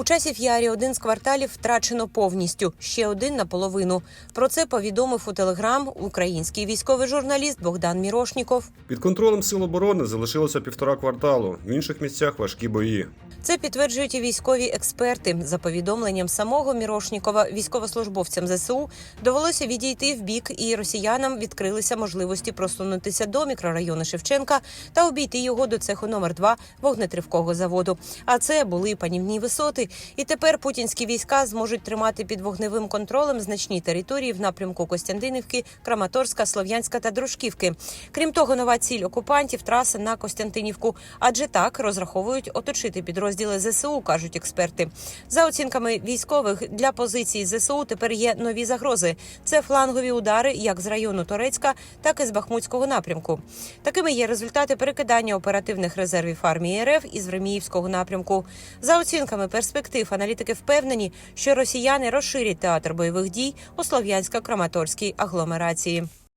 У часів Ярі один з кварталів втрачено повністю, ще один наполовину. Про це повідомив у телеграм український військовий журналіст Богдан Мірошніков. Під контролем сил оборони залишилося півтора кварталу. В інших місцях важкі бої. Це підтверджують і військові експерти. За повідомленням самого Мірошнікова, військовослужбовцям ЗСУ довелося відійти в бік, і росіянам відкрилися можливості просунутися до мікрорайону Шевченка та обійти його до цеху номер 2 вогнетривкого заводу. А це були панівні висоти. І тепер путінські війська зможуть тримати під вогневим контролем значні території в напрямку Костянтинівки, Краматорська, Слов'янська та Дружківки. Крім того, нова ціль окупантів траса на Костянтинівку, адже так розраховують оточити підрозділи ЗСУ, кажуть експерти. За оцінками військових для позицій ЗСУ тепер є нові загрози. Це флангові удари як з району Торецька, так і з Бахмутського напрямку. Такими є результати перекидання оперативних резервів армії РФ із Времіївського напрямку. За оцінками перспектив, аналітики впевнені, що росіяни розширять театр бойових дій у Слов'янсько-Краматорській агломерації.